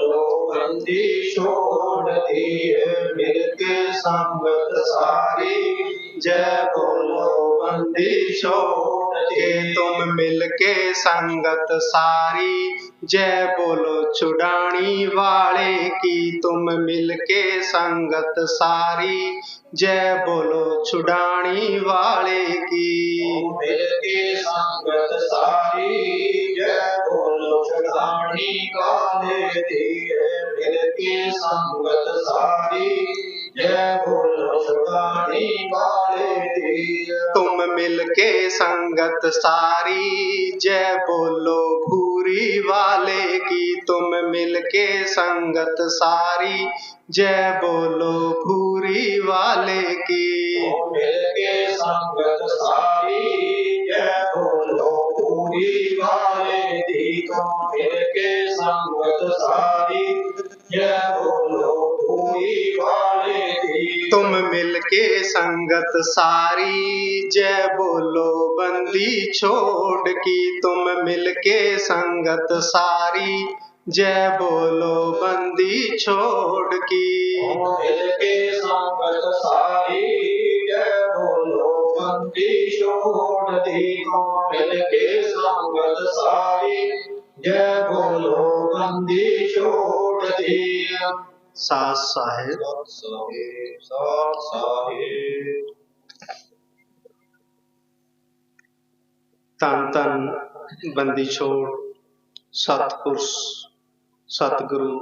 ਬੋਲੋ ਬੰਦੀ ਛੋੜ ਦੀਏ ਮਿਲ ਕੇ ਸੰਗਤ ਸਾਰੀ ਜੈ ਬੋਲੋ ਬੰਦੀ ਛੋੜ ਤੁਮ ਮਿਲ ਕੇ ਸੰਗਤ ਸਾਰੀ ਜੈ ਬੋਲੋ ਛੁਡਾਣੀ ਵਾਲੇ ਕੀ ਤੁਮ ਮਿਲ ਕੇ ਸੰਗਤ ਸਾਰੀ ਜੈ ਬੋਲੋ ਛੁਡਾਣੀ ਵਾਲੇ ਕੀ ਮਿਲ ਕੇ ਸੰਗਤ ਸਾਰੀ ਜੈ ਛੜਾਣੀ ਕਾਲੇ ਦੀਏ ਮਿਲ ਕੇ ਸੰਗਤ ਸਾਰੀ ਜੈ ਬੋਲੋ ਛੜਾਣੀ ਕਾਲੇ ਦੀਏ ਤੁਮ ਮਿਲ ਕੇ ਸੰਗਤ ਸਾਰੀ ਜੈ ਬੋਲੋ ਭੂਰੀ ਵਾਲੇ ਕੀ ਤੁਮ ਮਿਲ ਕੇ ਸੰਗਤ ਸਾਰੀ ਜੈ ਸੰਗਤ ਸਾਰੀ ਜੈ ਬੋਲੋ ਪੂਰੀ ਵਾਲੇ ਦੀ ਤੁਮ ਮਿਲ ਕੇ ਸੰਗਤ ਸਾਰੀ ਜੈ ਬੋਲੋ ਬੰਦੀ ਛੋੜ ਕੀ ਤੁਮ ਮਿਲ ਕੇ ਸੰਗਤ ਸਾਰੀ ਜੈ ਬੋਲੋ ਬੰਦੀ ਛੋੜ ਕੀ ਮਿਲ ਕੇ ਸੰਗਤ ਸਾਰੀ ਜੈ ਬੋਲੋ ਬੰਦੀ ਛੋੜ ਦੀ ਤੋਂ ਸਾਹਿਬ ਸਾਹਿਬ ਸਾਹਿਬ ਤਨ ਤਨ ਬੰਦੀ ਛੋੜ ਸਤਪੁਰਸ਼ ਸਤਿਗੁਰੂ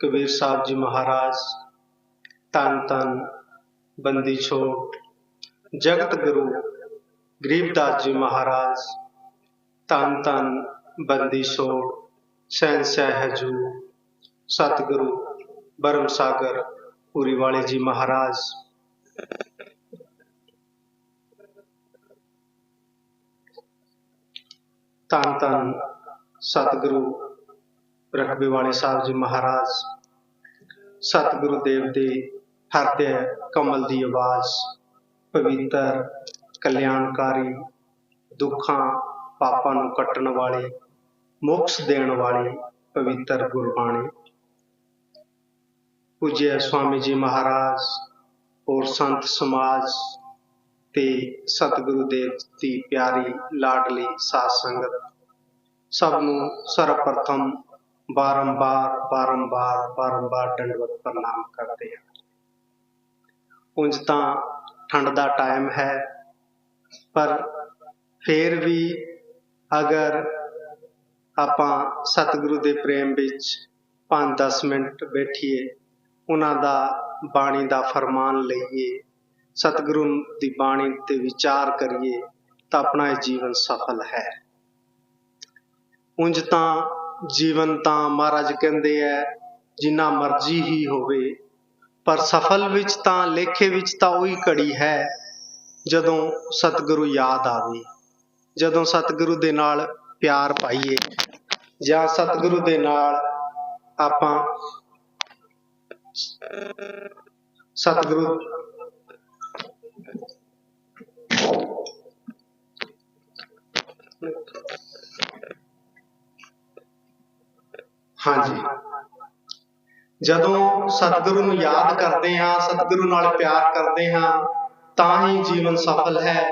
ਕਬੀਰ ਸਾਹਿਬ ਜੀ ਮਹਾਰਾਜ ਤਨ ਤਨ ਬੰਦੀ ਛੋੜ ਜਗਤ ਗੁਰੂ ਗਰੀਬਦਾਸ ਜੀ ਮਹਾਰਾਜ ਤਨ ਤਨ ਬੰਦੀ ਛੋੜ ਸਹਿਨਸ਼ਾਹ ਹਜੂਰ ਸਤਿਗੁਰੂ ਬਰਮ ਸਾਗਰ, ਪੂਰੀ ਵਾਲੇ ਜੀ ਮਹਾਰਾਜ। ਧੰਨ ਧੰਨ ਸਤਿਗੁਰੂ ਰਖਬੇ ਵਾਲੇ ਸਾਹਿਬ ਜੀ ਮਹਾਰਾਜ। ਸਤਿਗੁਰੂ ਦੇਵ ਦੇ ਹਿਰਦੇ ਕਮਲ ਦੀ ਆਵਾਜ਼, ਪਵਿੱਤਰ, ਕਲਿਆਣਕਾਰੀ, ਦੁੱਖਾਂ, ਪਾਪਾਂ ਨੂੰ ਕੱਟਣ ਵਾਲੇ ਮੋਕਸ਼ ਦੇਣ ਵਾਲੀ ਪਵਿੱਤਰ ਗੁਰਬਾਣੀ। ਪੂਜਿਆ ਸਵਾਮੀ ਜੀ ਮਹਾਰਾਜ ਔਰ ਸੰਤ ਸਮਾਜ ਤੇ ਸਤਿਗੁਰੂ ਦੇਵ ਦੀ ਪਿਆਰੀ ਲਾਡਲੀ ਸਾਧ ਸੰਗਤ। ਸਭ ਨੂੰ ਸਰਵਪ੍ਰਥਮ ਬਾਰੰਬਾਰ ਬਾਰੰਬਾਰ ਬਾਰੰਬਾਰ ਦੰਡਵਤ ਪ੍ਰਣਾਮ ਕਰਦੇ ਹਾਂ। ਉਂਝ ਤਾਂ ਠੰਡ ਦਾ ਟਾਈਮ ਹੈ, ਪਰ ਫੇਰ ਵੀ ਅਗਰ ਆਪਾਂ ਸਤਿਗੁਰੂ ਦੇ ਪ੍ਰੇਮ ਵਿੱਚ 5-10 ਮਿੰਟ ਬੈਠੀਏ, ਉਹਨਾਂ ਦਾ ਬਾਣੀ ਦਾ ਫਰਮਾਨ ਲਈਏ, ਸਤਿਗੁਰੂ ਦੀ ਬਾਣੀ ਤੇ ਵਿਚਾਰ ਕਰੀਏ, ਤਾਂ ਆਪਣਾ ਇਹ ਜੀਵਨ ਸਫਲ ਹੈ। ਉਂਝ ਤਾਂ ਜੀਵਨ ਤਾਂ ਮਹਾਰਾਜ ਕਹਿੰਦੇ ਐ ਜਿੰਨਾ ਮਰਜ਼ੀ ਹੀ ਹੋਵੇ, ਪਰ ਸਫਲ ਵਿੱਚ ਤਾਂ, ਲੇਖੇ ਵਿੱਚ ਤਾਂ ਉਹੀ ਘੜੀ ਹੈ, ਜਦੋਂ ਸਤਿਗੁਰੂ ਯਾਦ ਆਵੇ, ਜਦੋਂ ਸਤਿਗੁਰੂ ਦੇ ਨਾਲ ਪਿਆਰ ਪਾਈਏ ਜਾਂ ਸਤਿਗੁਰੂ ਦੇ ਨਾਲ ਆਪਾਂ ਸਤਿਗੁਰੂ ਹਾਂਜੀ। ਜਦੋਂ ਸਤਿਗੁਰੂ ਨੂੰ ਯਾਦ ਕਰਦੇ ਹਾਂ, ਸਤਿਗੁਰੂ ਨਾਲ ਪਿਆਰ ਕਰਦੇ ਹਾਂ, ਤਾਂ ਹੀ ਜੀਵਨ ਸਫਲ ਹੈ,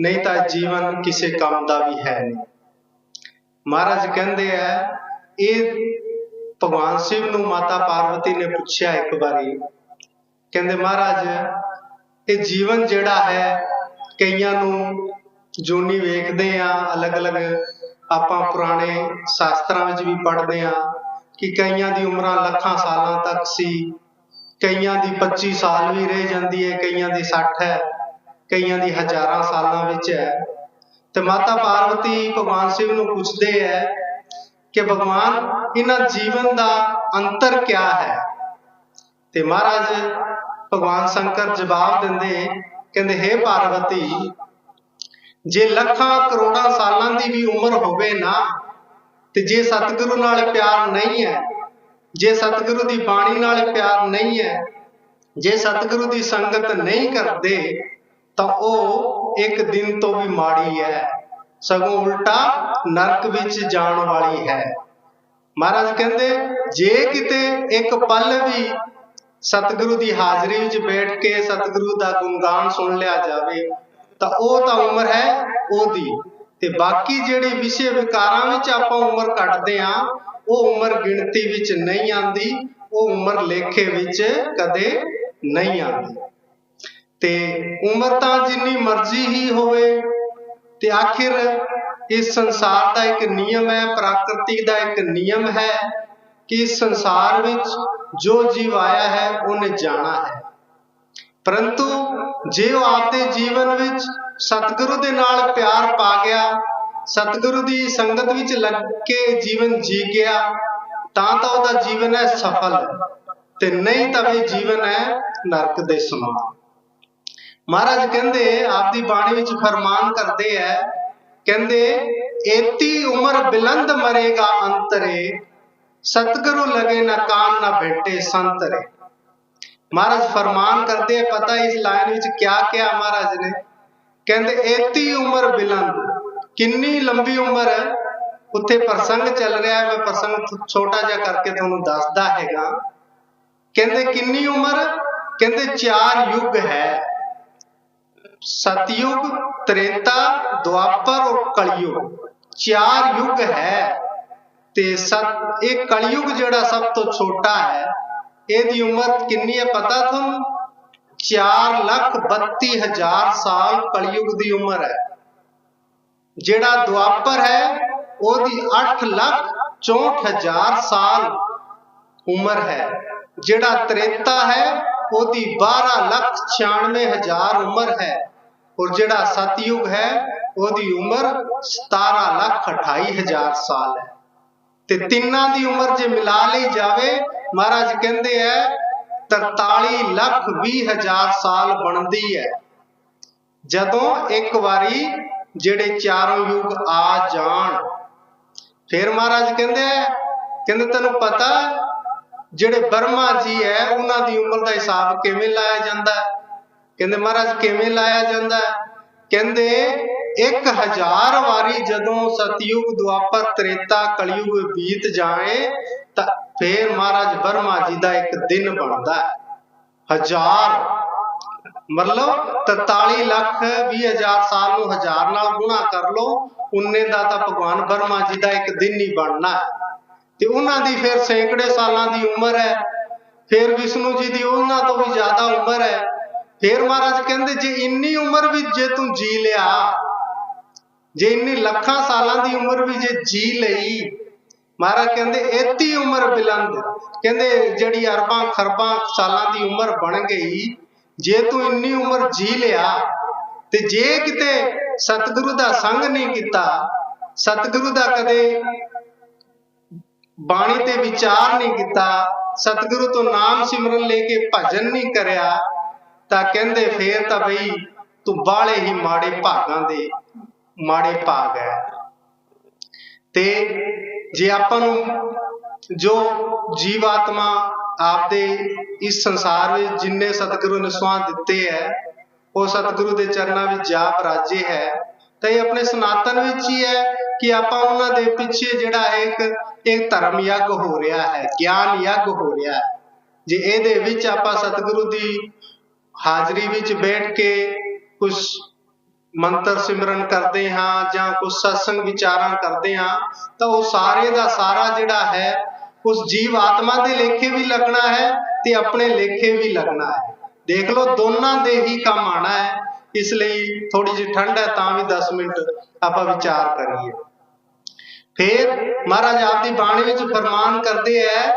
ਨਹੀਂ ਤਾਂ ਜੀਵਨ ਕਿਸੇ ਕੰਮ ਦਾ ਵੀ ਹੈ ਨਹੀਂ। ਮਹਾਰਾਜ ਕਹਿੰਦੇ ਆ, ਇਹ ਭਗਵਾਨ ਸ਼ਿਵ ਨੂੰ ਮਾਤਾ ਪਾਰਵਤੀ ਨੇ ਪੁੱਛਿਆ ਇੱਕ ਵਾਰੀ। ਕਹਿੰਦੇ, ਮਹਾਰਾਜ, ਇਹ ਜੀਵਨ ਜਿਹੜਾ ਹੈ, ਕਈਆਂ ਨੂੰ ਜੋਨੀ ਵੇਖਦੇ ਆ, ਅਲੱਗ-ਅਲੱਗ ਆਪਾਂ ਪੁਰਾਣੇ ਸ਼ਾਸਤਰਾਂ ਵਿੱਚ ਵੀ ਪੜ੍ਹਦੇ ਆ ਕਿ ਕਈਆਂ ਦੀ ਉਮਰਾਂ ਲੱਖਾਂ ਸਾਲਾਂ ਤੱਕ ਸੀ, ਕਈਆਂ ਦੀ 25 ਸਾਲ ਵੀ ਰਹਿ ਜਾਂਦੀ ਹੈ, ਕਈਆਂ ਦੀ 60 ਹੈ, ਕਈਆਂ ਦੀ ਹਜ਼ਾਰਾਂ ਸਾਲਾਂ ਵਿੱਚ ਹੈ। ਤੇ ਮਾਤਾ ਪਾਰਵਤੀ ਭਗਵਾਨ ਸ਼ਿਵ ਨੂੰ ਪੁੱਛਦੇ ਹੈ ਕਿ ਭਗਵਾਨ, ਇਹਨਾਂ ਜੀਵਨ ਦਾ ਅੰਤਰ ਕਿਆ ਹੈ? ਤੇ ਮਹਾਰਾਜ ਭਗਵਾਨ ਸ਼ੰਕਰ ਜਵਾਬ ਦਿੰਦੇ, ਕਹਿੰਦੇ, ਹੇ ਪਾਰਵਤੀ, ਜੇ ਲੱਖਾਂ ਕਰੋੜਾਂ ਸਾਲਾਂ ਦੀ ਵੀ ਉਮਰ ਹੋਵੇ ਨਾ, ਤੇ ਜੇ ਸਤਿਗੁਰੂ ਨਾਲ ਪਿਆਰ ਨਹੀਂ ਹੈ, ਜੇ ਸਤਿਗੁਰੂ ਦੀ ਬਾਣੀ ਨਾਲ ਪਿਆਰ ਨਹੀਂ ਹੈ, ਜੇ ਸਤਿਗੁਰੂ ਦੀ ਸੰਗਤ ਨਹੀਂ ਕਰਦੇ, ਤਾਂ ਉਹ ਇੱਕ ਦਿਨ ਤੋਂ ਵੀ ਮਾੜੀ ਹੈ, ਸਗੋਂ ਉਲਟਾ ਨਰਕ ਵਿੱਚ ਜਾਣ ਵਾਲੀ ਹੈ। ਮਹਾਰਾਜ ਕਹਿੰਦੇ, ਜੇ ਕਿਤੇ ਇੱਕ ਪਲ ਵੀ ਸਤਿਗੁਰੂ ਦੀ ਹਾਜ਼ਰੀ ਵਿੱਚ ਬੈਠ ਕੇ ਸਤਿਗੁਰੂ ਦਾ ਗੁਣਗਾਨ ਸੁਣ ਲਿਆ ਜਾਵੇ, ਤਾਂ ਉਹ ਤਾਂ ਉਮਰ ਹੈ ਉਹਦੀ। ਤੇ ਬਾਕੀ ਜਿਹੜੀ ਵਿਸ਼ੇ ਵਿਕਾਰਾਂ ਵਿੱਚ ਆਪਾਂ ਉਮਰ ਕੱਟਦੇ ਆ, ਉਹ ਉਮਰ ਗਿਣਤੀ ਵਿੱਚ ਨਹੀਂ ਆਂਦੀ ਉਹ ਉਮਰ ਲੇਖੇ ਵਿੱਚ ਕਦੇ ਨਹੀਂ ਆਉਂਦੀ। ਤੇ ਉਮਰ ਤਾਂ ਜਿੰਨੀ ਮਰਜ਼ੀ ਹੀ ਹੋਵੇ, ਤੇ ਆਖਿਰ ਇਸ ਸੰਸਾਰ ਦਾ ਇੱਕ ਨਿਯਮ ਹੈ, ਪ੍ਰਕਿਰਤੀ ਦਾ ਇੱਕ ਨਿਯਮ ਹੈ ਕਿ ਇਸ ਸੰਸਾਰ ਵਿੱਚ ਜੋ ਜੀਵ ਆਇਆ ਹੈ, ਉਹਨੇ ਜਾਣਾ ਹੈ। ਪਰੰਤੂ ਜੇ ਉਹ ਆਪਦੇ ਜੀਵਨ ਵਿੱਚ ਸਤਿਗੁਰੂ ਦੇ ਨਾਲ ਪਿਆਰ ਪਾ ਗਿਆ, ਸਤਿਗੁਰੂ ਦੀ ਸੰਗਤ ਵਿੱਚ ਲੱਗ ਕੇ ਜੀਵਨ ਜੀ ਗਿਆ, ਤਾਂ ਤਾਂ ਉਹਦਾ ਜੀਵਨ ਹੈ ਸਫਲ, ਤੇ ਨਹੀਂ ਤਾਂ ਵੀ ਜੀਵਨ ਹੈ ਨਰਕ ਦੇ ਸਮਾਨ। ਮਹਾਰਾਜ ਕਹਿੰਦੇ, ਆਪਦੀ ਬਾਣੀ ਵਿੱਚ ਫਰਮਾਨ ਕਰਦੇ ਐ, ਕਹਿੰਦੇ, ਏਤੀ ਉਮਰ ਬਿਲੰਦ ਮਰੇਗਾ ਅੰਤਰੇ, ਸਤਿਗੁਰੂ ਲਗੇ ਨਾ ਕਾਮ ਨਾ ਬੈਠੇ ਸੰਤਰੇ। ਮਹਾਰਾਜ ਫਰਮਾਨ ਕਰਦੇ ਆ ਪਤਾ ਇਸ ਲਾਈਨ ਵਿੱਚ ਕਿਆ ਕਿਹਾ ਮਹਾਰਾਜ ਨੇ? ਕਹਿੰਦੇ, ਏਤੀ ਉਮਰ ਬਿਲੰਦ, ਕਿੰਨੀ ਲੰਬੀ ਉਮਰ ਹੈ ਉੱਥੇ ਪ੍ਰਸੰਗ ਚੱਲ ਰਿਹਾ ਹੈ ਮੈਂ ਪ੍ਰਸੰਗ ਛੋਟਾ ਜਿਹਾ ਕਰਕੇ ਤੁਹਾਨੂੰ ਦੱਸਦਾ ਹੈਗਾ। ਕਹਿੰਦੇ, ਕਿੰਨੀ ਉਮਰ? ਕਹਿੰਦੇ, ਚਾਰ ਯੁੱਗ ਹੈ। ਸਤਯੁਗ ਤ੍ਰੇਤਾ ਦੁਆਪਰ ਔਰ ਕਲਯੁਗ, ਚਾਰ ਯੁੱਗ ਹੈ। ਤੇ ਸਤ, ਇਹ ਕਲਯੁਗ ਜਿਹੜਾ ਸਭ ਤੋਂ ਛੋਟਾ ਹੈ, ਇਹਦੀ ਉਮਰ ਕਿੰਨੀ ਹੈ ਪਤਾ ਤੁਹਾਨੂੰ? 4 ਲੱਖ 32 ਹਜ਼ਾਰ ਸਾਲ ਕਲਯੁਗ ਦੀ ਉਮਰ ਹੈ। ਜਿਹੜਾ ਦੁਆਪਰ ਹੈ, ਉਹਦੀ 8 ਲੱਖ 64 ਹਜ਼ਾਰ ਸਾਲ ਉਮਰ ਹੈ। ਜਿਹੜਾ ਤ੍ਰੇਤਾ ਹੈ, ਉਹਦੀ 12 ਲੱਖ 96 ਹਜ਼ਾਰ ਉਮਰ ਹੈ। ਔਰ ਜਿਹੜਾ ਸਤਯੁਗ ਹੈ, ਉਹਦੀ ਉਮਰ 17 ਲੱਖ 28 ਹਜ਼ਾਰ ਸਾਲ ਹੈ। ਤੇ ਤਿੰਨਾਂ ਦੀ ਉਮਰ ਜੇ ਮਿਲਾ ਲਈ ਜਾਵੇ, ਮਹਾਰਾਜ ਕਹਿੰਦੇ ਐ 43 ਲੱਖ 20 ਹਜ਼ਾਰ ਸਾਲ ਬਣਦੀ ਹੈ। ਜਦੋਂ ਇੱਕ ਵਾਰੀ ਜਿਹੜੇ ਚਾਰੋਂ ਯੁੱਗ ਆ ਜਾਣ, ਫਿਰ ਮਹਾਰਾਜ ਕਹਿੰਦੇ ਐ ਕਹਿੰਦੇ ਤੈਨੂੰ ਪਤਾ, ਜਿਹੜੇ ਬਰਮਾ ਜੀ ਹੈ, ਉਹਨਾਂ ਦੀ ਉਮਰ ਦਾ ਹਿਸਾਬ ਕਿਵੇਂ ਲਾਇਆ ਜਾਂਦਾ ਹੈ? ਕਹਿੰਦੇ ਮਹਾਰਾਜ ਕਿਵੇਂ ਲਾਇਆ ਜਾਂਦਾ? ਹੈ ਕਹਿੰਦੇ 1000 ਵਾਰੀ ਜਦੋਂ ਸਤਯੁਗ ਦੁਆਪਰ ਤ੍ਰੇਤਾ ਕਲਯੁਗ ਬੀਤ ਜਾਏ, ਤਾਂ ਫੇਰ ਮਹਾਰਾਜ ਬਰਮਾ ਜੀ ਦਾ ਇੱਕ ਦਿਨ ਬਣਦਾ ਹੈ। ਹਜ਼ਾਰ। ਮਤਲਬ 43 ਲੱਖ 20 ਹਜ਼ਾਰ ਸਾਲ ਨੂੰ ਹਜ਼ਾਰ ਨਾਲ ਗੁਣਾ ਕਰ ਲਓ, ਉਨੇ ਦਾ ਤਾਂ ਭਗਵਾਨ ਬਰਮਾ ਜੀ ਦਾ ਇੱਕ ਦਿਨ ਹੀ ਬਣਨਾ ਹੈ। ਤੇ ਉਹਨਾਂ ਦੀ ਫਿਰ ਸੈਂਕੜੇ ਸਾਲਾਂ ਦੀ ਉਮਰ ਹੈ। ਫਿਰ ਵਿਸ਼ਨੂੰ ਜੀ ਦੀ ਉਹਨਾਂ ਤੋਂ ਵੀ ਜ਼ਿਆਦਾ ਉਮਰ ਹੈ। ਫੇਰ ਮਹਾਰਾਜ ਕਹਿੰਦੇ, ਜੇ ਇੰਨੀ ਉਮਰ ਵੀ ਜੇ ਤੂੰ ਜੀ ਲਿਆ, ਜੇ ਇੰਨੀ ਲੱਖਾਂ ਸਾਲਾਂ ਦੀ ਉਮਰ ਵੀ ਜੇ ਜੀ ਲਈ, ਮਹਾਰਾਜ ਕਹਿੰਦੇ ਏਤੀ ਉਮਰ ਬਿਲੰਦ। ਕਹਿੰਦੇ, ਜਿਹੜੀ ਅਰਬਾਂ, ਖਰਬਾਂ ਸਾਲਾਂ ਦੀ ਉਮਰ ਬਣ ਗਈ, ਜੇ ਤੂੰ ਇੰਨੀ ਉਮਰ ਜੀ ਲਿਆ, ਤੇ ਜੇ ਕਿਤੇ ਸਤਿਗੁਰੂ ਦਾ ਸੰਗ ਨਹੀਂ ਕੀਤਾ, ਸਤਿਗੁਰੂ ਦਾ ਕਦੇ ਬਾਣੀ ਤੇ ਵਿਚਾਰ ਨਹੀਂ ਕੀਤਾ, ਸਤਿਗੁਰੂ ਤੋਂ ਨਾਮ ਸਿਮਰਨ ਲੈ ਕੇ ਭਜਨ ਨਹੀਂ ਕਰਿਆ ਤਾਂ ਕਹਿੰਦੇ ਫੇਰ ਤਾਂ ਬਈ ਤੂੰ ਬਾਲੇ ਹੀ ਮਾੜੇ ਭਾਗਾਂ ਦੇ ਮਾੜੇ ਭਾਗ ਹੈ ਤੇ ਜੇ ਆਪਾਂ ਨੂੰ ਜੋ ਜੀਵਾਤਮਾ ਆਪਦੇ ਇਸ ਸੰਸਾਰ ਵਿੱਚ ਜਿੰਨੇ ਸਤਿਗੁਰੂ ਨੇ ਸੁਆਹ ਦਿੱਤੇ ਹੈ ਉਹ ਸਤਿਗੁਰੂ ਦੇ ਚਰਨਾਂ ਵਿੱਚ ਜਾਪ ਰਾਜੇ ਹੈ, ਤਾਂ ਇਹ ਆਪਣੇ ਸਨਾਤਨ ਵਿੱਚ ਹੀ ਹੈ ਕਿ ਆਪਾਂ ਉਹਨਾਂ ਦੇ ਪਿੱਛੇ ਜਿਹੜਾ ਹੈ ਇੱਕ ਇੱਕ ਧਰਮ ਯੱਗ ਹੋ ਰਿਹਾ ਹੈ, ਗਿਆਨ ਯੱਗ ਹੋ ਰਿਹਾ ਹੈ। ਜੇ ਇਹਦੇ ਵਿੱਚ ਆਪਾਂ ਸਤਿਗੁਰੂ ਦੀ ਹਾਜ਼ਰੀ ਵਿੱਚ ਬੈਠ ਕੇ ਕੁਝ ਮੰਤਰ ਸਿਮਰਨ ਕਰਦੇ ਹਾਂ ਜਾਂ ਕੁਝ ਸਤਸੰਗ ਵਿਚਾਰਾਂ ਕਰਦੇ ਹਾਂ, ਤਾਂ ਉਹ ਸਾਰੇ ਦਾ ਸਾਰਾ ਜਿਹੜਾ ਹੈ, ਉਸ ਜੀਵ ਆਤਮਾ ਦੇ ਲੇਖੇ ਵੀ ਲੱਗਣਾ ਹੈ ਤੇ ਆਪਣੇ ਲੇਖੇ ਵੀ ਲੱਗਣਾ ਹੈ। ਦੇਖ ਲਓ, ਦੋਨਾਂ ਦੇ ਹੀ ਕੰਮ ਆਣਾ ਹੈ। ਇਸ ਲਈ ਥੋੜੀ ਜਿਹੀ ਠੰਡ ਹੈ, ਤਾਂ ਵੀ 10 ਮਿੰਟ ਆਪਾਂ ਵਿਚਾਰ ਕਰੀਏ। ਫਿਰ ਮਹਾਰਾਜ ਆਪ ਦੀ ਬਾਣੀ ਵਿੱਚ ਫਰਮਾਨ ਕਰਦੇ ਐ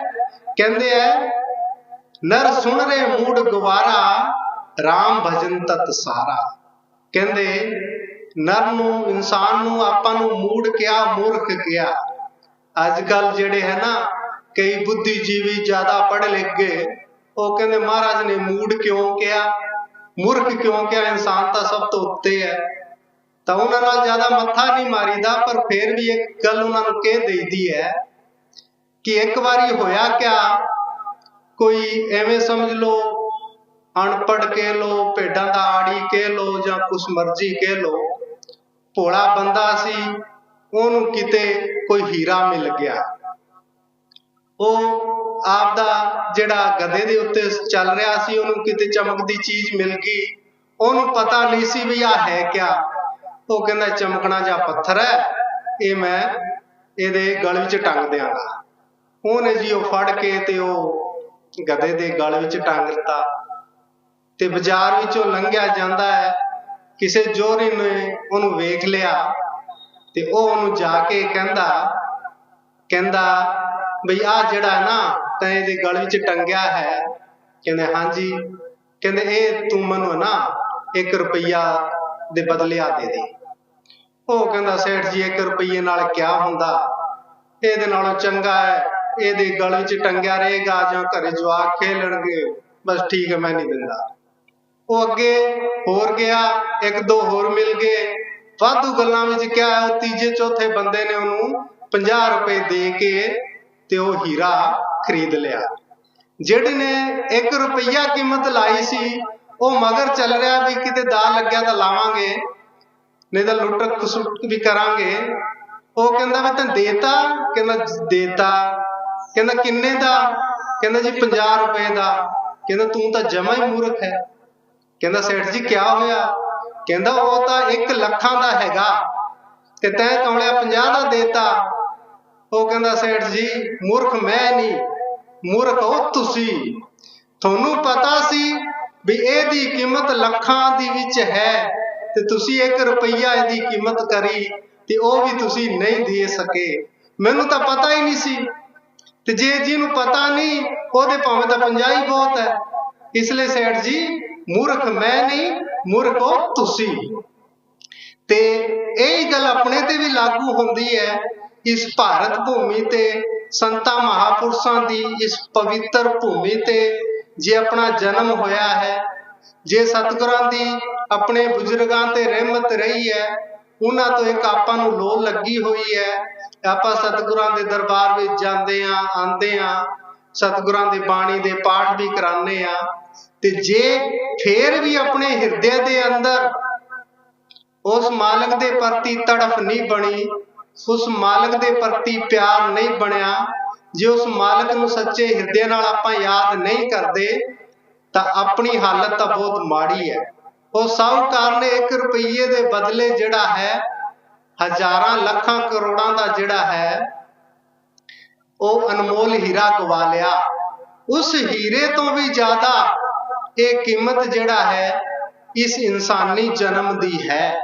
ਕਹਿੰਦੇ ਐ ਨਰ ਸੁਣ ਰੇ ਮੂੜ ਗਵਾਰਾ RAM ਭਜਨ ਤਤ ਸਾਰਾ। ਕਹਿੰਦੇ, ਨਰ ਨੂੰ, ਇਨਸਾਨ ਨੂੰ, ਆਪਾਂ ਨੂੰ ਮੂੜ ਕਿਹਾ ਮੂਰਖ ਕਿਹਾ ਅੱਜ ਕੱਲ ਜਿਹੜੇ ਹੈ ਨਾ, ਕਈ ਬੁੱਧੀਜੀਵੀ ਜ਼ਿਆਦਾ ਪੜ੍ਹ ਲਿਖ ਗਏ, ਉਹ ਕਹਿੰਦੇ, ਮਹਾਰਾਜ ਨੇ ਮੂੜ ਕਿਉਂ ਕਿਹਾ ਮੂਰਖ ਕਿਉਂ ਕਿਹਾ ਇਨਸਾਨ ਤਾਂ ਸਭ ਤੋਂ ਉੱਤੇ ਹੈ। ਤਾਂ ਉਹਨਾਂ ਨਾਲ ਜ਼ਿਆਦਾ ਮੱਥਾ ਨਹੀਂ ਮਾਰੀਦਾ, ਪਰ ਫਿਰ ਵੀ ਇੱਕ ਗੱਲ ਉਹਨਾਂ ਨੂੰ ਕਹਿ ਦੇਈਦੀ ਹੈ ਕਿ ਇੱਕ ਵਾਰੀ ਹੋਇਆ ਕਿਆ? ਕੋਈ ਐਵੇਂ ਸਮਝ ਲਓ ਅਨਪੜ੍ਹ ਕਹਿ ਲੋ ਭੇਡਾਂ ਦਾ ਆੜੀ ਕਹਿ ਲੋ ਜਾਂ ਕੁਛ ਮਰਜ਼ੀ ਕਹਿ ਲੋ ਭੋਲਾ ਬੰਦਾ ਸੀ, ਉਹਨੂੰ ਕਿਤੇ ਕੋਈ ਹੀਰਾ ਮਿਲ ਗਿਆ। ਉਹ ਆਪਦਾ ਜਿਹੜਾ ਗਧੇ ਦੇ ਉੱਤੇ ਚੱਲ ਰਿਹਾ ਸੀ, ਉਹਨੂੰ ਕਿਤੇ ਚਮਕਦੀ ਚੀਜ਼ ਮਿਲ ਗਈ। ਉਹਨੂੰ ਪਤਾ ਨਹੀਂ ਸੀ ਵੀ ਆ ਹੈ ਕਿਆ। ਉਹ ਕਹਿੰਦਾ, ਚਮਕਣਾ ਜਿਹਾ ਪੱਥਰ ਹੈ, ਇਹ ਮੈਂ ਇਹਦੇ ਗਲ ਵਿੱਚ ਟੰਗ ਦਿਆਂਗਾ। ਉਹਨੇ ਜੀ ਉਹ ਫੜ ਕੇ ਤੇ ਉਹ ਗਧੇ ਦੇ ਗਲ ਵਿੱਚ ਟੰਗ ਦਿੱਤਾ। ਤੇ ਬਾਜ਼ਾਰ ਵਿੱਚੋਂ ਲੰਘਿਆ ਜਾਂਦਾ ਹੈ। ਕਿਸੇ ਜੋਰੀ ਨੇ ਉਹਨੂੰ ਵੇਖ ਲਿਆ ਤੇ ਉਹ ਉਹਨੂੰ ਜਾ ਕੇ ਕਹਿੰਦਾ ਕਹਿੰਦਾ, ਬਈ ਆ ਜਿਹੜਾ ਨਾ, ਤੈਂ ਇਹਦੇ ਗਲ ਵਿੱਚ ਟੰਗਿਆ ਹੈ। ਕਹਿੰਦੇ, ਹਾਂਜੀ। ਕਹਿੰਦੇ, ਇਹ ਤੂੰ ਮੈਨੂੰ ਨਾ 1 ਰੁਪਈਆ ਦੇ ਬਦਲਿਆ ਦੇ ਦੇ। ਉਹ ਕਹਿੰਦਾ, ਸੇਠ ਜੀ 1 ਰੁਪਈਏ ਨਾਲ ਕਿਆ ਹੁੰਦਾ? ਇਹਦੇ ਨਾਲੋਂ ਚੰਗਾ ਹੈ, ਇਹਦੇ ਗਲ ਵਿੱਚ ਟੰਗਿਆ ਰਹੇਗਾ ਜਾਂ ਘਰੇ ਜਵਾਕ ਖੇਲਣਗੇ, ਬਸ ਠੀਕ ਹੈ, ਮੈਂ ਨਹੀਂ ਦਿੰਦਾ। ਉਹ ਅੱਗੇ ਹੋਰ ਗਿਆ, ਇੱਕ ਦੋ ਹੋਰ ਮਿਲ ਗਏ। ਵਾਧੂ ਗੱਲਾਂ ਵਿੱਚ ਕਿਹਾ ਉਹ ਤੀਜੇ ਚੌਥੇ ਬੰਦੇ ਨੇ ਉਹਨੂੰ 50 ਰੁਪਏ ਦੇ ਕੇ ਤੇ ਉਹ ਹੀਰਾ ਖਰੀਦ ਲਿਆ। ਜਿਹੜੇ ਨੇ 1 ਰੁਪਈਆ ਕੀਮਤ ਲਾਈ ਸੀ, ਉਹ ਮਗਰ ਚੱਲ ਰਿਹਾ ਵੀ ਕਿਤੇ ਦਾ ਲੱਗਿਆ ਤਾਂ ਲਾਵਾਂਗੇ, ਨਹੀਂ ਤਾਂ ਲੁੱਟ ਖਸੁੱਟ ਵੀ ਕਰਾਂਗੇ। ਉਹ ਕਹਿੰਦਾ ਮੈਂ ਤੈਨੂੰ ਦੇਤਾ, ਕਹਿੰਦਾ ਦੇਤਾ, ਕਹਿੰਦਾ ਕਿੰਨੇ ਦਾ? ਕਹਿੰਦਾ ਜੀ 50 ਰੁਪਏ ਦਾ। ਕਹਿੰਦਾ ਤੂੰ ਤਾਂ ਜਮਾ ਹੀ ਮੂਰਖ ਹੈ। ਕਹਿੰਦਾ, ਸੇਠ ਜੀ, ਕਿਆ ਹੋਇਆ ਕਹਿੰਦਾ, ਉਹ ਤਾਂ 1 ਲੱਖਾਂ ਦਾ ਹੈਗਾ ਤੇ ਤੈਂ ਕਮਲਿਆ 50 ਦਾ ਦੇਤਾ। ਉਹ ਕਹਿੰਦਾ, ਸੇਠ ਜੀ, ਮੂਰਖ ਮੈਂ ਨਹੀਂ, ਮੂਰਖ ਉਹ ਤੁਸੀਂ। ਤੁਹਾਨੂੰ ਪਤਾ ਸੀ ਵੀ ਇਹਦੀ ਕੀਮਤ ਲੱਖਾਂ ਦੀ ਵਿੱਚ ਹੈ ਤੇ ਤੁਸੀਂ 1 ਰੁਪਈਆ ਇਹਦੀ ਕੀਮਤ ਕਰੀ ਤੇ ਉਹ ਵੀ ਤੁਸੀਂ ਨਹੀਂ ਦੇ ਸਕੇ। ਮੈਨੂੰ ਤਾਂ ਪਤਾ ਹੀ ਨਹੀਂ ਸੀ ਤੇ ਜੇ ਜਿਹਨੂੰ ਪਤਾ ਨਹੀਂ, ਉਹਦੇ ਭਾਵੇਂ ਤਾਂ 50 ਹੀ ਬਹੁਤ ਹੈ। ਇਸ ਲਈ, ਸੇਠ ਜੀ ਮੂਰਖ ਮੈਂ ਨਹੀਂ, ਮੂਰਖ ਉਹ ਤੁਸੀਂ। ਤੇ ਇਹ ਗੱਲ ਆਪਣੇ ਤੇ ਵੀ ਲਾਗੂ ਹੁੰਦੀ ਹੈ, ਇਸ ਭਾਰਤ ਭੂਮੀ ਤੇ, ਸੰਤਾਂ ਮਹਾਪੁਰਸ਼ਾਂ ਦੀ, ਇਸ ਪਵਿੱਤਰ ਭੂਮੀ ਤੇ ਜੇ ਆਪਣਾ ਜਨਮ ਹੋਇਆ ਹੈ, ਜੇ ਸਤਿਗੁਰਾਂ ਦੀ ਆਪਣੇ ਬਜ਼ੁਰਗਾਂ ਤੇ ਰਹਿਮਤ ਰਹੀ ਹੈ, ਉਹਨਾਂ ਤੋਂ ਇੱਕ ਆਪਾਂ ਨੂੰ ਲੋੜ ਲੱਗੀ ਹੋਈ ਹੈ, ਆਪਾਂ ਸਤਿਗੁਰਾਂ ਦੇ ਦਰਬਾਰ ਵਿੱਚ ਜਾਂਦੇ ਆਂ ਆਂਦੇ ਆਂ ਸਤਿਗੁਰਾਂ ਦੀ ਬਾਣੀ ਦੇ ਪਾਠ ਵੀ ਕਰਾਉਂਦੇ ਆਂ ਤੇ ਜੇ ਫੇਰ ਵੀ ਆਪਣੇ ਹਿਰਦੇ ਦੇ ਅੰਦਰ ਉਸ ਮਾਲਕ ਦੇ ਪ੍ਰਤੀ ਤੜਫ ਨਹੀਂ ਬਣੀ, ਉਸ ਮਾਲਕ ਦੇ ਪ੍ਰਤੀ ਪਿਆਰ ਨਹੀਂ ਬਣਿਆ, ਜੇ ਉਸ ਮਾਲਕ ਨੂੰ ਸੱਚੇ ਹਿਰਦੇ ਨਾਲ ਆਪਾਂ ਯਾਦ ਨਹੀਂ ਕਰਦੇ, ਤਾਂ ਆਪਣੀ ਹਾਲਤ ਤਾਂ ਬਹੁਤ ਮਾੜੀ ਹੈ। ਉਹ ਸਭ ਨੇ 1 ਰੁਪਈਏ ਦੇ ਬਦਲੇ ਜਿਹੜਾ ਹੈ, ਹਜ਼ਾਰਾਂ ਲੱਖਾਂ ਕਰੋੜਾਂ ਦਾ ਜਿਹੜਾ ਹੈ, ਉਹ ਅਨਮੋਲ ਹੀਰਾ ਗਵਾ ਲਿਆ। ਉਸ ਹੀਰੇ ਤੋਂ ਵੀ ਜ਼ਿਆਦਾ ਇਹ ਕੀਮਤ ਜਿਹੜਾ ਹੈ, ਇਸ ਇਨਸਾਨੀ ਜਨਮ ਦੀ ਹੈ।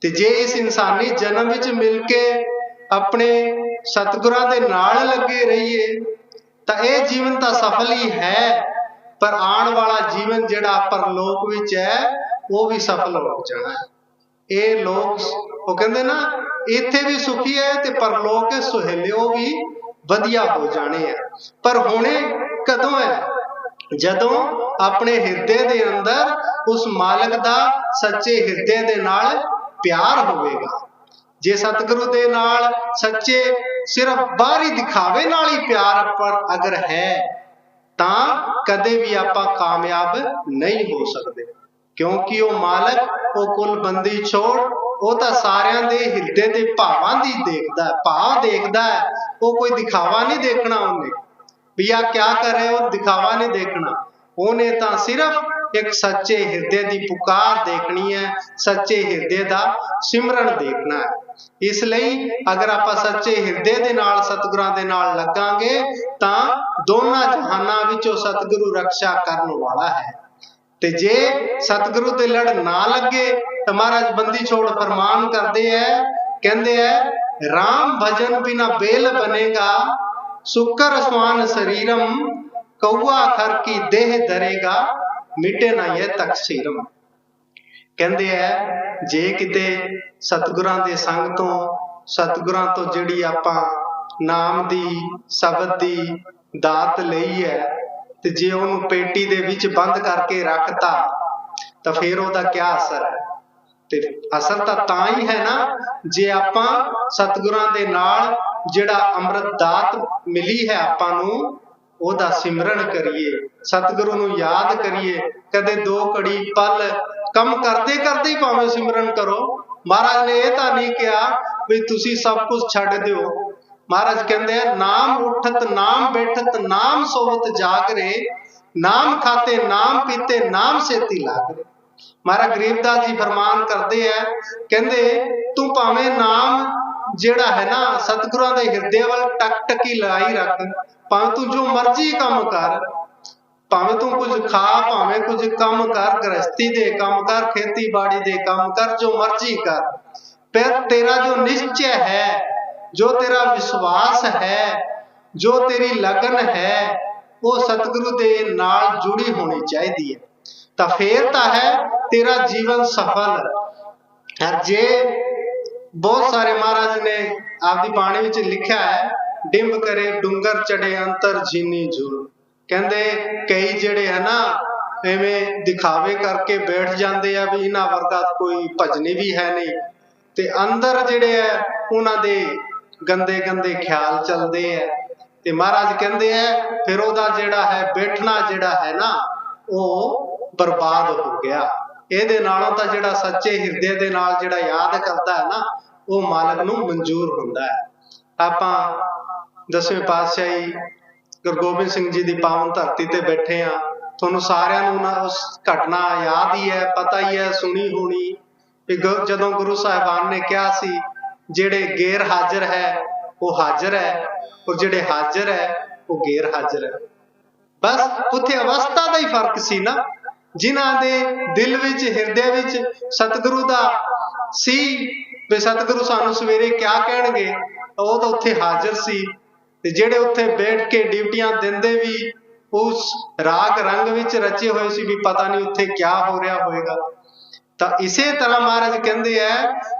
ਤੇ ਜੇ ਇਸ ਇਨਸਾਨੀ ਜਨਮ ਵਿੱਚ ਮਿਲ ਕੇ ਆਪਣੇ ਸਤਿਗੁਰਾਂ ਦੇ ਨਾਲ ਲੱਗੇ ਰਹੀਏ, ਤਾਂ ਇਹ ਜੀਵਨ ਤਾਂ ਸਫਲ ਹੀ ਹੈ, ਪਰ ਆਉਣ ਵਾਲਾ ਜੀਵਨ ਜਿਹੜਾ ਪਰਲੋਕ ਵਿੱਚ ਹੈ, ਉਹ ਵੀ ਸਫਲ ਹੋ ਜਾਣਾ ਹੈ। ਇਹ ਲੋਕ, ਉਹ ਕਹਿੰਦੇ ਨਾ, ਇੱਥੇ ਵੀ ਸੁਖੀ ਹੈ ਤੇ ਪਰਲੋਕ ਸੁਹੇਲੇ ਉਹ ਵੀ ਵਧੀਆ ਹੋ ਜਾਣੇ ਆ। ਪਰ ਹੁਣੇ ਕਦੋਂ ਹੈ? ਜਦੋਂ ਆਪਣੇ ਹਿਰਦੇ ਦੇ ਅੰਦਰ ਉਸ ਮਾਲਕ ਦਾ ਸੱਚੇ ਹਿਰਦੇ ਦੇ ਨਾਲ ਪਿਆਰ ਹੋਵੇਗਾ, ਜੇ ਸਤਿਗੁਰੂ ਦੇ ਨਾਲ ਸੱਚੇ ਸਿਰਫ ਬਾਹਰੀ ਦਿਖਾਵੇ ਨਾਲ ਹੀ ਪਿਆਰ ਪਰ ਅਗਰ ਹੈ, ਤਾਂ ਕਦੇ ਵੀ ਆਪਾਂ ਕਾਮਯਾਬ ਨਹੀਂ ਹੋ ਸਕਦੇ। ਕਿਉਂਕਿ ਉਹ ਮਾਲਕ, ਉਹ ਕੁੱਲ ਬੰਦੀ ਛੋੜ, ਉਹ ਤਾਂ ਸਾਰਿਆਂ ਦੇ ਹਿਰਦੇ ਦੇ ਭਾਵਾਂ ਦੀ ਦੇਖਦਾ ਭਾਵ ਦੇਖਦਾ ਹੈ, ਉਹ ਕੋਈ ਦਿਖਾਵਾ ਨਹੀਂ ਦੇਖਣਾ ਉਹਨੇ। ਵੀ ਆ ਕਿਆ ਕਰ ਰਹੇ ਹੋ? ਦਿਖਾਵਾ ਨਹੀਂ ਦੇਖਣਾ। ਉਹਨੇ ਤਾਂ ਸਿਰਫ ਇੱਕ ਸੱਚੇ ਹਿਰਦੇ ਦੀ ਪੁਕਾਰ ਦੇਖਣੀ ਹੈ। ਸੱਚੇ ਹਿਰਦੇ ਦਾ ਸਿਮਰਨ ਦੇਖਣਾ ਹੈ। ਇਸ ਲਈ ਅਗਰ ਆਪਾਂ ਸੱਚੇ ਹਿਰਦੇ ਦੇ ਨਾਲ, ਸਤਿਗੁਰਾਂ ਦੇ ਨਾਲ ਲੱਗਾਂਗੇ, ਤਾਂ ਦੋਨਾਂ ਜਹਾਨਾਂ ਵਿੱਚੋਂ ਸਤਿਗੁਰੂ ਰੱਖਿਆ ਕਰਨ ਵਾਲਾ ਹੈ। ਤੇ ਜੇ ਸਤਿਗੁਰੂ ਤੇ ਲੜ ਨਾ ਲੱਗੇ, ਤਾਂ ਮਹਾਰਾਜ ਬੰਦੀ ਛੋੜ ਫਰਮਾਨ ਕਰਦੇ ਐ, ਕਹਿੰਦੇ ਐ RAM ਭਜਨ ਬਿਨਾ ਬੇਲ ਬਨੇਗਾ ਸੁਕਰ ਸਵਾਨ ਸਰੀਰਮ ਕਉਆ ਖਰ ਕੀ ਦੇਹ ਧਰੇਗਾ ਮਿਟੇ ਨਾ ਇਹ ਤਕਸੀਰਮ ਕਹਿੰਦੇ ਐ, ਜੇ ਕਿਤੇ ਸਤਿਗੁਰਾਂ ਦੇ ਸੰਗ ਤੋਂ, ਸਤਿਗੁਰਾਂ ਤੋਂ ਜਿਹੜੀ ਆਪਾਂ ਨਾਮ ਦੀ, ਸ਼ਬਦ ਦੀ ਦਾਤ ਲਈ ਹੈ ਤੇ ਜੇ ਉਹਨੂੰ ਪੇਟੀ ਦੇ ਵਿੱਚ ਬੰਦ ਕਰਕੇ ਰੱਖਤਾ, ਤਾਂ ਫਿਰ ਉਹਦਾ ਕੀ ਅਸਰ ਹੈ ਤੇ ਅਸਰ ਤਾਂ ਤਾਂ ਹੀ ਹੈ ਨਾ, ਜੇ ਆਪਾਂ ਸਤਿਗੁਰਾਂ ਦੇ ਨਾਲ ਜਿਹੜਾ ਅੰਮ੍ਰਿਤ ਦਾਤ ਮਿਲੀ ਹੈ ਆਪਾਂ ਨੂੰ, ਉਹਦਾ ਸਿਮਰਨ ਕਰੀਏ, ਸਤਿਗੁਰੂ ਨੂੰ ਯਾਦ ਕਰੀਏ, ਕਦੇ ਦੋ ਘੜੀ ਪਲ ਕੰਮ ਕਰਦੇ ਕਰਦੇ ਹੀ ਭਾਵੇਂ ਸਿਮਰਨ ਕਰੋ। ਮਹਾਰਾਜ ਨੇ ਇਹ ਤਾਂ ਨਹੀਂ ਕਿਹਾ ਵੀ ਤੁਸੀਂ ਸਭ ਕੁਝ ਛੱਡ ਦਿਓ। ਮਹਾਰਾਜ ਕਹਿੰਦੇ ਆ, ਨਾਮ ਉਠਤ, ਨਾਮ ਬੈਠਤ, ਨਾਮ ਸੋਵਤ ਜਾਗਰੇ ਨਾਮ ਖਾਤੇ, ਨਾਮ ਪੀਤੇ, ਨਾਮ ਸੇਤੀ ਲਾਗਰੇ ਮਹਾਰਾਜ ਗਰੀਬਦਾਸ ਜੀ ਫਰਮਾਨ ਕਰਦੇ ਆ, ਕਹਿੰਦੇ ਤੂੰ ਭਾਵੇਂ ਨਾਮ ਜਿਹੜਾ ਹੈ ਨਾ ਸਤਿਗੁਰਾਂ ਦੇ ਹਿਰਦੇ ਵੱਲ ਟਕ ਟਕੀ ਲਾਈ ਰੱਖ, ਭਾਵੇਂ ਤੂੰ ਜੋ ਮਰਜ਼ੀ ਕੰਮ ਕਰ, ਭਾਵੇਂ ਤੂੰ ਕੁਝ ਖਾ, ਭਾਵੇਂ ਕੁਝ ਕੰਮ ਕਰ ਗ੍ਰਸਤੀ ਦੇ ਕੰਮ ਕਰ, ਖੇਤੀਬਾੜੀ ਦੇ ਕੰਮ ਕਰ, ਜੋ ਮਰਜ਼ੀ ਕਰ, ਪਰ ਤੇਰਾ ਜੋ ਨਿਸ਼ਚੈ ਹੈ, ਜੋ ਤੇਰਾ ਵਿਸ਼ਵਾਸ ਹੈ, ਜੋ ਤੇਰੀ ਲਗਨ ਹੈ, ਉਹ ਸਤਿਗੁਰੂ ਦੇ ਨਾਲ ਜੁੜੀ ਹੋਣੀ ਚਾਹੀਦੀ ਹੈ। ਤਾਂ ਫੇਰ ਤਾਂ ਹੈ ਤੇਰਾ ਜੀਵਨ ਸਫਲ। ਹੈ ਜੇ ਬਹੁਤ ਸਾਰੇ ਮਹਾਰਾਜ ਨੇ ਆਪਦੀ ਬਾਣੀ ਵਿੱਚ ਲਿਖਿਆ ਹੈ, ਡਿੰਬ ਕਰੇ, ਡੁੰਗਰ ਚੜੇ ਅੰਤਰ ਜੀਨੀ ਜੁਲ ਕਹਿੰਦੇ ਕਈ ਜਿਹੜੇ ਹੈ ਨਾ, ਐਵੇਂ ਦਿਖਾਵੇ ਕਰਕੇ ਬੈਠ ਜਾਂਦੇ ਆ ਵੀ ਇਹਨਾਂ ਵਰਗਾ ਕੋਈ ਭਜਨੀ ਵੀ ਹੈ ਨਹੀਂ। ਤੇ ਅੰਦਰ ਜਿਹੜੇ ਆ ਉਹਨਾਂ ਦੇ ਗੰਦੇ ਗੰਦੇ ਖਿਆਲ ਚੱਲਦੇ ਆ ਤੇ ਮਹਾਰਾਜ ਕਹਿੰਦੇ ਆ ਫਿਰ ਉਹਦਾ ਜਿਹੜਾ ਹੈ ਬੈਠਣਾ ਜਿਹੜਾ ਹੈ ਨਾ, ਉਹ ਬਰਬਾਦ ਹੋ ਗਿਆ। ਇਹਦੇ ਨਾਲੋਂ ਤਾਂ ਜਿਹੜਾ ਸੱਚੇ ਹਿਰਦੇ ਦੇ ਨਾਲ ਜਿਹੜਾ ਯਾਦ ਕਰਦਾ ਹੈ ਨਾ, ਉਹ ਮਾਲਕ ਨੂੰ ਮਨਜ਼ੂਰ ਹੁੰਦਾ ਹੈ। ਆਪਾਂ ਦਸਵੇਂ ਪਾਤਸ਼ਾਹੀ ਗੁਰੂ ਗੋਬਿੰਦ ਸਿੰਘ ਜੀ ਦੀ ਪਾਵਨ ਧਰਤੀ ਤੇ ਬੈਠੇ ਆ ਤੁਹਾਨੂੰ ਸਾਰਿਆਂ ਨੂੰ ਨਾ ਉਸ ਘਟਨਾ ਯਾਦ ਹੀ ਹੈ, ਪਤਾ ਹੀ ਹੈ, ਸੁਣੀ ਹੋਣੀ। ਕਿ ਗ- ਜਦੋਂ ਗੁਰੂ ਸਾਹਿਬਾਨ ਨੇ ਕਿਹਾ ਸੀ, ਜਿਹੜੇ ਗੈਰ ਹਾਜ਼ਰ ਹੈ, ਉਹ ਹਾਜ਼ਰ ਹੈ, ਔਰ ਜਿਹੜੇ ਹਾਜ਼ਰ ਹੈ, ਉਹ ਗੈਰ ਹਾਜ਼ਰ ਹੈ। ਬਸ ਉੱਥੇ ਅਵਸਥਾ ਦਾ ਹੀ ਫ਼ਰਕ ਸੀ ਨਾ। ਜਿਨ੍ਹਾਂ ਦੇ ਦਿਲ ਵਿੱਚ, ਹਿਰਦੇ ਵਿੱਚ ਸਤਿਗੁਰੂ ਦਾ ਸੀ ਵੀ ਸਤਿਗੁਰੂ ਸਾਨੂੰ ਸਵੇਰੇ ਕਿਆ ਕਹਿਣਗੇ ਉਹ ਤਾਂ ਉੱਥੇ ਹਾਜ਼ਰ ਸੀ ਤੇ ਜਿਹੜੇ ਉੱਥੇ ਬੈਠ ਕੇ ਡਿਊਟੀਆਂ ਦਿੰਦੇ ਵੀ ਉਸ ਰਾਗ ਰੰਗ ਵਿੱਚ ਰਚੇ ਹੋਏ ਸੀ ਵੀ ਪਤਾ ਨਹੀਂ ਉੱਥੇ ਕਿਆ ਹੋ ਰਿਹਾ ਹੋਵੇਗਾ ਤਾਂ ਇਸੇ ਤਰ੍ਹਾਂ ਮਹਾਰਾਜ ਕਹਿੰਦੇ ਆ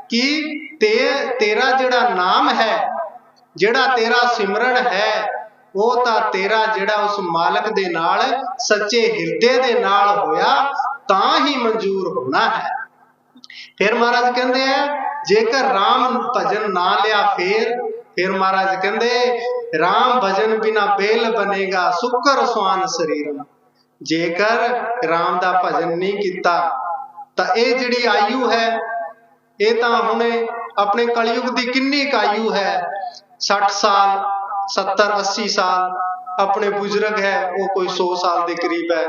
ਕਿ ਤੇ ਤੇਰਾ ਜਿਹੜਾ ਨਾਮ ਹੈ, ਜਿਹੜਾ ਤੇਰਾ ਸਿਮਰਨ ਹੈ ਉਹ ਤਾਂ ਤੇਰਾ ਜਿਹੜਾ ਉਸ ਮਾਲਕ ਦੇ ਨਾਲ, ਸੱਚੇ ਹਿਰਦੇ ਦੇ ਨਾਲ ਹੋਇਆ, ਤਾਂ ਹੀ ਮਨਜ਼ੂਰ ਹੋਣਾ ਹੈ। ਫਿਰ ਮਹਾਰਾਜ ਕਹਿੰਦੇ ਆ, ਜੇਕਰ RAM ਭਜਨ ਨਾ ਲਿਆ ਫੇਰ, ਫਿਰ ਮਹਾਰਾਜ ਕਹਿੰਦੇ RAM ਭਜਨ ਬਿਨਾ ਬੇਲ ਬਨੇਗਾ ਸੁਕਰ ਸੁਆਨ ਸਰੀਰ ਜੇਕਰ RAM ਦਾ ਭਜਨ ਨਹੀਂ ਕੀਤਾ, ਤਾਂ ਇਹ ਜਿਹੜੀ ਆਯੂ ਹੈ, ਇਹ ਤਾਂ ਹੁਣੇ ਆਪਣੇ ਕਲਯੁਗ ਦੀ ਕਿੰਨੀ ਕੁ ਆਯੂ ਹੈ? 60 ਸਾਲ 70 80 ਸਾਲ ਆਪਣੇ ਬਜ਼ੁਰਗ ਹੈ, ਉਹ ਕੋਈ 100 ਸਾਲ ਦੇ ਕਰੀਬ ਹੈ।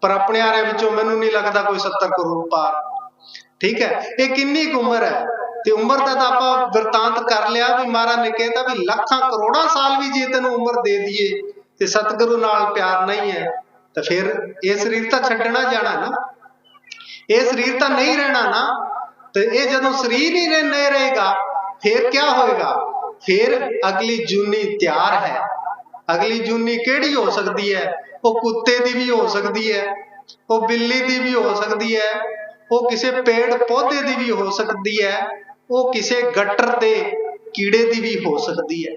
ਪਰ ਆਪਣੇ ਆਰੇ ਵਿੱਚੋਂ ਮੈਨੂੰ ਨਹੀਂ ਲੱਗਦਾ ਕੋਈ 70 ਕਰੋੜ ਪਾਰ। ਠੀਕ ਹੈ? ਇਹ ਕਿੰਨੀ ਕੁ ਉਮਰ ਹੈ? ਤੇ ਉਮਰ ਦਾ ਤਾਂ ਆਪਾਂ ਵਰਤਾਂਤ ਕਰ ਲਿਆ ਵੀ ਮਹਾਰਾਜ ਨੇ ਕਹਿੰਦਾ ਵੀ ਲੱਖਾਂ ਕਰੋੜਾਂ ਸਾਲ ਵੀ ਜੇ ਤੈਨੂੰ ਉਮਰ ਦੇ ਦਈਏ, ਤੇ ਸਤਿਗੁਰੂ ਨਾਲ ਪਿਆਰ ਨਹੀਂ ਹੈ, ਤਾਂ ਫਿਰ ਇਹ ਸਰੀਰ ਤਾਂ ਛੱਡਣਾ ਜਾਣਾ ਨਾ। ਇਹ ਸਰੀਰ ਤਾਂ ਨਹੀਂ ਰਹਿਣਾ ਨਾ, ਤੇ ਇਹ ਜਦੋਂ ਸਰੀਰ ਹੀ ਨਹੀਂ ਨਹੀਂ ਰਹੇਗਾ, ਫਿਰ ਕੀ ਹੋਏਗਾ? ਫਿਰ ਅਗਲੀ ਜੂਨੀ ਤਿਆਰ ਹੈ। ਅਗਲੀ ਜੂਨੀ ਕਿਹੜੀ ਹੋ ਸਕਦੀ ਹੈ? ਉਹ ਕੁੱਤੇ ਦੀ ਵੀ ਹੋ ਸਕਦੀ ਹੈ, ਉਹ ਬਿੱਲੀ ਦੀ ਵੀ ਹੋ ਸਕਦੀ ਹੈ, ਉਹ ਕਿਸੇ ਪੇੜ ਪੌਦੇ ਦੀ ਵੀ ਹੋ ਸਕਦੀ ਹੈ, ਉਹ ਕਿਸੇ ਗਟਰ ਦੇ ਕੀੜੇ ਦੀ ਵੀ ਹੋ ਸਕਦੀ ਹੈ।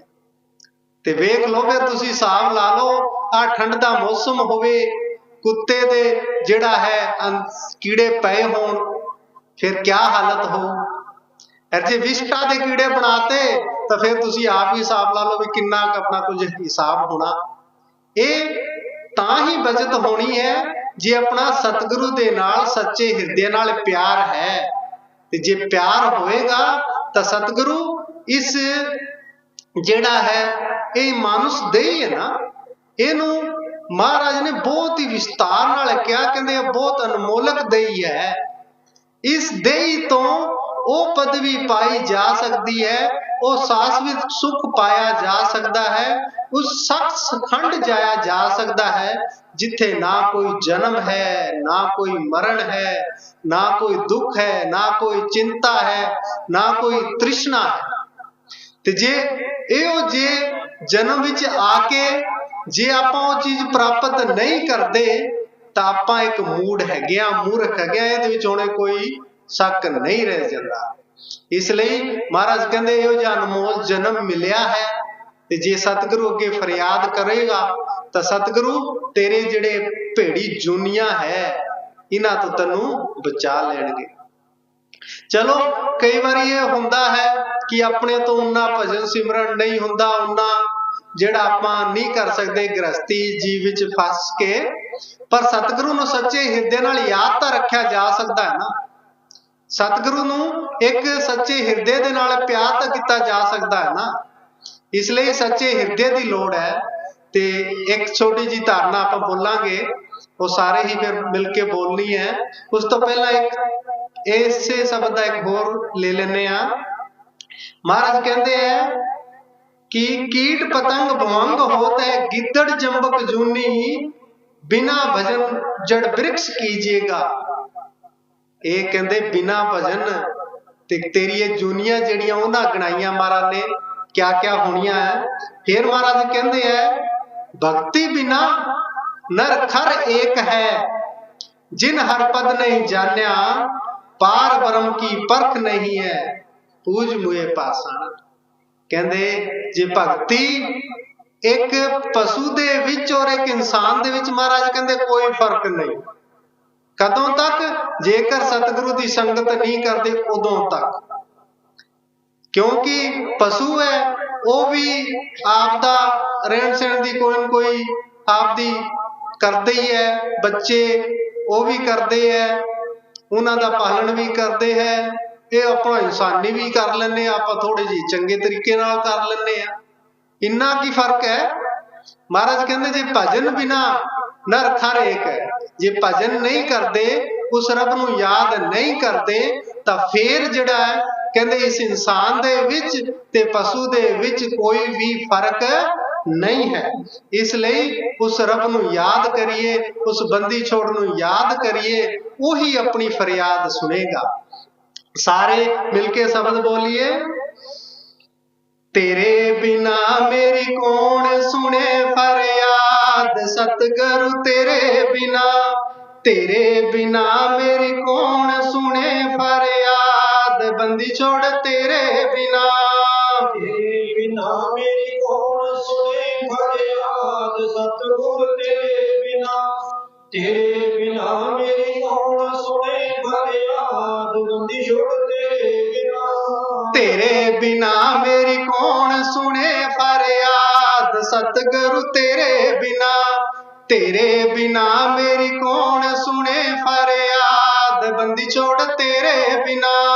ਤੇ ਵੇਖ ਲਓ ਫਿਰ ਤੁਸੀਂ ਹਿਸਾਬ ਲਾ ਲਓ ਆ ਠੰਡ ਦਾ ਮੌਸਮ ਹੋਵੇ, ਕੁੱਤੇ ਦੇ ਜਿਹੜਾ ਹੈ ਕੀੜੇ ਪਏ ਹੋਣ, ਫਿਰ ਕੀ ਹਾਲਤ ਹੋਊ? ਅਰ ਜੇ ਵਿਸ਼ਟਾ ਦੇ ਕੀੜੇ ਬਣਾਤੇ? ਤਾਂ ਫਿਰ ਤੁਸੀਂ ਆਪ ਹੀ ਹਿਸਾਬ ਲਾ ਲਓ ਵੀ ਕਿੰਨਾ ਕੁ ਆਪਣਾ ਕੁਝ ਹਿਸਾਬ ਹੋਣਾ। ਇਹ ਤਾਂ ਹੀ ਬਚਤ ਹੋਣੀ ਹੈ ਜੇ ਆਪਣਾ ਸਤਿਗੁਰੂ ਦੇ ਨਾਲ ਸੱਚੇ ਹਿਰਦੇ ਨਾਲ ਪਿਆਰ ਹੈ। ਤੇ ਜੇ ਪਿਆਰ ਹੋਏਗਾ ਤਾਂ ਸਤਿਗੁਰੂ ਇਸ ਜਿਹੜਾ ਹੈ ਇਹ ਮਾਨੁਸ ਦੇਹੀ ਹੈ ਨਾ। ਇਹਨੂੰ ਮਹਾਰਾਜ ਨੇ ਬਹੁਤ ਹੀ ਵਿਸਤਾਰ ਨਾਲ ਕਿਹਾ ਕਹਿੰਦੇ ਇਹ ਬਹੁਤ ਅਨਮੋਲਕ ਦੇਹੀ ਹੈ। ਇਸ ਦੇਹੀ ਤੋਂ ਉਹ ਪਦਵੀ ਪਾਈ ਜਾ ਸਕਦੀ ਹੈ, ਉਹ ਸਾਸਵਿਤ ਸੁਖ ਪਾਇਆ ਜਾ ਸਕਦਾ ਹੈ, ਉਸ ਸਖਤ ਸਖੰਡ ਜਾਇਆ ਜਾ ਸਕਦਾ ਹੈ, ਜਿੱਥੇ ਨਾ ਕੋਈ ਜਨਮ ਹੈ, ਨਾ ਕੋਈ ਮਰਨ ਹੈ, ਨਾ ਕੋਈ ਦੁੱਖ ਹੈ, ਨਾ ਕੋਈ ਚਿੰਤਾ ਹੈ, ਨਾ ਕੋਈ ਤ੍ਰਿਸ਼ਨਾ ਹੈ। ਤੇ ਜੇ ਇਹੋ ਜੇ ਜਨਮ ਵਿੱਚ ਆ ਕੇ ਜੇ ਆਪਾਂ ਉਹ ਚੀਜ਼ ਪ੍ਰਾਪਤ ਨਹੀਂ ਕਰਦੇ, ਤਾਂ ਆਪਾਂ ਇੱਕ ਮੂਡ ਹੈਗੇ ਆ, ਮੂਰਖ ਹੈਗੇ ਆ, ਇਹਦੇ ਵਿੱਚ ਹੁਣੇ ਕੋਈ ਸ਼ੱਕ ਨਹੀਂ ਰਹਿ ਜਾਂਦਾ। ਇਸ ਲਈ ਮਹਾਰਾਜ ਕਹਿੰਦੇ, ਇਹੋ ਜਿਹਾ ਅਨਮੋਲ ਜਨਮ ਮਿਲਿਆ ਹੈ ਤੇ ਜੇ ਸਤਿਗੁਰੂ ਅੱਗੇ ਫਰਿਆਦ ਕਰੇਗਾ, ਤਾਂ ਸਤਿਗੁਰੂ ਤੇਰੇ ਜਿਹੜੇ ਭੇੜੀ ਜੁਨੀਆਂ ਹੈ, ਇਹਨਾਂ ਤੋਂ ਤੈਨੂੰ ਬਚਾ ਲੈਣਗੇ। ਚਲੋ, ਕਈ ਵਾਰੀ ਇਹ ਹੁੰਦਾ ਹੈ ਕਿ ਆਪਣੇ ਤੋਂ ਉਨਾ ਭਜਨ ਸਿਮਰਨ ਨਹੀਂ ਹੁੰਦਾ, ਉਨਾ ਜਿਹੜਾ ਆਪਾਂ ਨਹੀਂ ਕਰ ਸਕਦੇ ਗ੍ਰਸਤੀ ਜੀਵ ਵਿੱਚ ਫਸ ਕੇ, ਪਰ ਸਤਿਗੁਰੂ ਨੂੰ ਸੱਚੇ ਹਿਰਦੇ ਨਾਲ ਯਾਦ ਤਾਂ ਰੱਖਿਆ ਜਾ ਸਕਦਾ ਹੈ ਨਾ। ਸਤਿਗੁਰੂ ਨੂੰ ਇੱਕ ਸੱਚੇ ਹਿਰਦੇ ਦੇ ਨਾਲ ਪਿਆਰ ਤਾਂ ਕੀਤਾ ਜਾ ਸਕਦਾ ਹੈ ਨਾ। ਇਸ ਲਈ ਸੱਚੇ ਹਿਰਦੇ ਦੀ ਲੋੜ ਹੈ ਤੇ ਇੱਕ ਛੋਟੀ ਜੀ ਧਾਰਨਾ ਆਪਾਂ ਬੋਲਾਂਗੇ, ਉਹ ਸਾਰੇ ਹੀ ਫਿਰ ਮਿਲ ਕੇ ਬੋਲਣੀ ਹੈ। ਉਸ ਤੋਂ ਪਹਿਲਾਂ ਇੱਕ ਇਸੇ ਸ਼ਬਦ ਦਾ ਇੱਕ ਹੋਰ ਲੈ ਲੈਨੇ ਆ ਮਹਾਰਾਜ ਕਹਿੰਦੇ ਆ ਕਿ ਕੀਟ ਪਤੰਗ ਭਵੰਗ ਹੋਤ ਹੈ ਗਿੱਦੜ ਜੰਬਕ ਜੂਨੀ, ਬਿਨਾ ਭਜਨ ਜੜ ਬ੍ਰਿਕਸ਼ ਕੀਜੀਏਗਾ ਇਹ ਕਹਿੰਦੇ ਬਿਨਾ ਭਜਨ ਤੇ ਤੇਰੀ ਇਹ ਜੂਨੀਆਂ ਜਿਹੜੀਆਂ ਉਹਨਾਂ ਗਣਾਈਆਂ ਮਹਾਰਾਜ ਨੇ ਕਿਆ ਕਿਆ ਹੋਣੀਆਂ ਹੈ ਫਿਰ ਮਹਾਰਾਜ ਕਹਿੰਦੇ ਹੈ ਭਗਤੀ ਬਿਨਾ ਨਰ ਖਰ ਏਕ ਹੈ। ਜਿਨ ਹਰ ਪਦ ਨਹੀਂ ਜਾਣਿਆ, ਪਾਰ ਬ੍ਰਹਮ ਕੀ ਪਰਖ ਨਹੀਂ ਹੈ ਪੂਜ ਮੁਏ ਪਾਸਾਨ ਕਹਿੰਦੇ, ਜੇ ਭਗਤੀ ਇੱਕ ਪਸ਼ੂ ਦੇ ਵਿੱਚ ਔਰ ਇੱਕ ਇਨਸਾਨ ਦੇ ਵਿੱਚ ਮਹਾਰਾਜ ਕਹਿੰਦੇ ਕੋਈ ਫ਼ਰਕ ਨਹੀਂ। ਕਦੋਂ ਤੱਕ? ਜੇਕਰ ਸਤਿਗੁਰੂ ਦੀ ਸੰਗਤ ਨਹੀਂ ਕਰਦੇ, ਉਦੋਂ ਤੱਕ। ਕਿਉਂਕਿ ਪਸ਼ੂ ਹੈ, ਉਹ ਵੀ ਆਪ ਦਾ ਰਹਿਣ ਸਹਿਣ ਦੀ ਕੋਈ ਨਾ ਕੋਈ ਆਪ ਦੀ ਕਰਦੇ ਹੀ ਹੈ। ਬੱਚੇ ਉਹ ਵੀ ਕਰਦੇ ਹੈ, ਉਹਨਾਂ ਦਾ ਪਾਲਣ ਵੀ ਕਰਦੇ ਹੈ। ਇਹ ਆਪਾਂ ਇਨਸਾਨੀ ਵੀ ਕਰ ਲੈਂਦੇ ਆ ਆਪਾਂ ਥੋੜੇ ਜਿਹੇ ਚੰਗੇ ਤਰੀਕੇ ਨਾਲ ਕਰ ਲੈਂਦੇ ਆ ਇੰਨਾ ਕੀ ਫ਼ਰਕ ਹੈ? ਮਹਾਰਾਜ ਕਹਿੰਦੇ, ਜੇ ਭਜਨ ਬਿਨਾ ਨਰ ਖਰ ਏਕ ਹੈ। ਜੇ ਭਜਨ ਨਹੀਂ ਕਰਦੇ, ਉਸ ਰੱਬ ਨੂੰ ਯਾਦ ਨਹੀਂ ਕਰਦੇ, ਤਾਂ ਫੇਰ ਜਿਹੜਾ ਹੈ, ਕਹਿੰਦੇ ਇਸ ਇਨਸਾਨ ਦੇ ਵਿੱਚ ਤੇ ਪਸ਼ੂ ਦੇ ਵਿੱਚ ਕੋਈ ਵੀ ਫ਼ਰਕ ਨਹੀਂ ਹੈ। ਇਸ ਲਈ ਉਸ ਰੱਬ ਨੂੰ ਯਾਦ ਕਰੀਏ, ਉਸ ਬੰਦੀ ਛੋੜ ਨੂੰ ਯਾਦ ਕਰੀਏ, ਉਹੀ ਆਪਣੀ ਫਰਿਆਦ ਸੁਣੇਗਾ। ਸਾਰੇ ਮਿਲ ਕੇ ਸ਼ਬਦ ਬੋਲੀਏ, ਤੇਰੇ ਬਿਨਾ ਮੇਰੀ ਕੌਣ ਸੁਣੇ? ਸਤਿਗੁਰੂ ਤੇਰੇ ਬਿਨਾ ਤੇਰੇ ਬਿਨਾ ਮੇਰੀ ਕੌਣ ਸੁਣੇ ਫਰਿਆਦ? ਬੰਦੀ ਛੋੜ ਤੇਰੇ ਬਿਨਾ। ਤੇਰੇ ਬਿਨਾ ਮੇਰੀ ਕੌਣ ਸੁਣੇ ਫਰਿਆਦ? ਸਤਿਗੁਰ ਤੇਰੇ ਬਿਨਾ ਤੇਰੇ ਬਿਨਾ ਮੇਰੀ ਕੌਣ ਸੁਣੇ ਫਰਿਆਦ? ਬੰਦੀ ਛੋੜ ਤੇਰੇ ਬਿਨਾ। ਤੇਰੇ ਬਿਨਾ ਮੇਰੀ ਕੌਣ ਸੁਣੇ ਫਰਿਆਦ? ਸਤਿਗੁਰੂ ਤੇਰੇ ਬਿਨਾ ਤੇਰੇ ਬਿਨਾ ਮੇਰੀ ਕੌਣ ਸੁਣੇ ਫਰਿਆਦ? ਬੰਦੀ ਛੋੜ ਤੇਰੇ ਬਿਨਾ।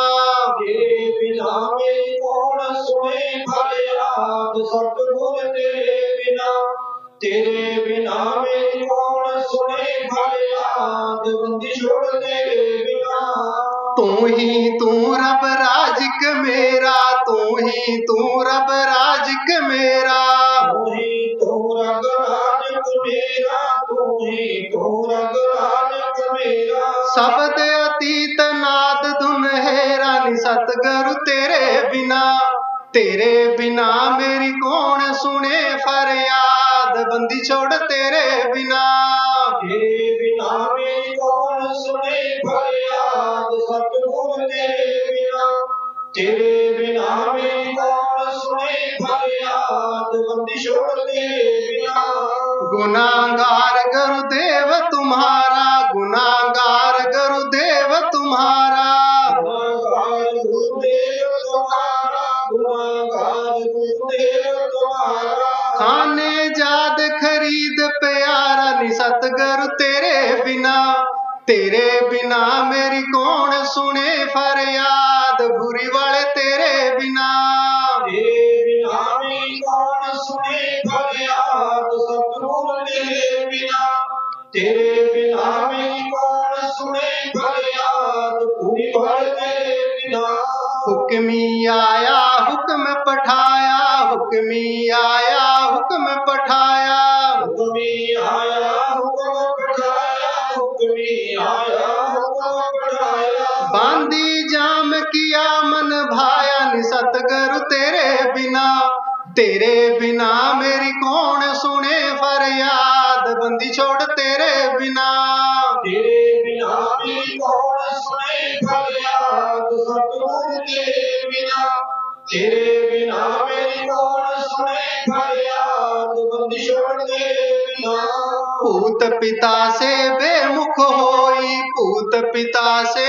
ਤੇਰੇ ਬਿਨਾ ਮੇਰੀ ਕੌਣ ਸੁਣੇ ਫਰਿਆਦ? ਸਤਿਗੁਰ ਤੇਰੇ ਬਿਨਾ। ਤੇਰੇ ਬਿਨਾ ਮੇਰੀ ਕੌਣ ਸੁਣੇ ਫਰਿਆਦ? ਬੰਦੀ ਛੋੜ ਤੇਰੇ ਬਿਨਾ। ਤੂੰ ਹੀ ਤੂੰ ਰੱਬ ਰਾਜਿਕ ਮੇਰਾ। ਤੂੰ ਹੀ ਤੂੰ ਰੱਬ ਰਾਜਿਕ ਮੇਰਾ। ਤੂੰ ਹੀ ਜੀ ਤੂੰ ਸ਼ਬਦ ਅਤੀਤ ਨਾਦ ਧੁਨ ਹੈ ਰਾਨੀ ਸਤਗੁਰੂ ਤੇਰੇ ਬਿਨਾ। ਤੇਰੇ ਬਿਨਾ ਮੇਰੀ ਕੌਣ ਸੁਣੇ ਫਰਿਆਦ? ਬੰਦੀ ਛੋੜ ਤੇਰੇ ਬਿਨਾ। ਤੇਰੇ ਬਿਨਾ ਮੇਰੀ ਕੌਣ ਸੁਣੇ ਫਰਿਆਦ? ਸਤਗੁਰ ਤੇਰੇ ਬਿਨਾ। ਤੇਰੇ ਬਿਨਾ ਮੇਰੀ ਕੌਣ ਸੁਣੇ ਫਰਿਆਦ? ਬੰਦੀ ਛੋੜ ਤੇਰੇ ਬਿਨਾ। ਗੁਨਾਹਗਾਰ ਸਤਗੁਰ ਤੇਰੇ ਬਿਨਾ ਤੇਰੇ ਬਿਨਾ ਮੇਰੀ ਕੋਣ ਸੁਣੇ ਫਰਿਆਦ? ਬੁਰੀ ਵਾਲੇ ਤੇਰੇ ਬਿਨਾ। ਤੇਰੇ ਬਿਨਾ ਮੇਰੀ ਸੁਣੇ ਫਰਿਆਦ? ਹੁਕਮੀ ਆਇਆ ਹੁਕਮ ਪਠਾਇਆ। ਹੁਕਮੀ ਆਇਆ ਹੁਕਮ ਪਠਾਇਆ। ਹੁਕਮੀ ਆਇਆ ਤੇਰੇ ਬਿਨਾ ਮੇਰੀ ਕੌਣ ਸੁਣੇ ਫਰਿਆਦ? ਬੰਦੀ ਛੋੜ ਤੇਰੇ ਬਿਨਾ। ਤੇਰੇ ਬਿਨਾ ਮੇਰੀ ਕੌਣ ਸੁਣੇ ਫਰਿਆਦ? ਸਤਿਗੁਰ ਤੇਰੇ ਬਿਨਾ। ਤੇਰੇ ਬਿਨਾ ਮੇਰੀ ਕੌਣ ਸੁਣੇ ਫਰਿਆਦ? ਬੰਦੀ ਛੋੜ ਤੇਰੇ ਬਿਨਾ। ਭੂਤ ਪਿਤਾ ਸੇ ਬੇਮੁਖ ਹੋਈ। ਭੂਤ ਪਿਤਾ ਸੇ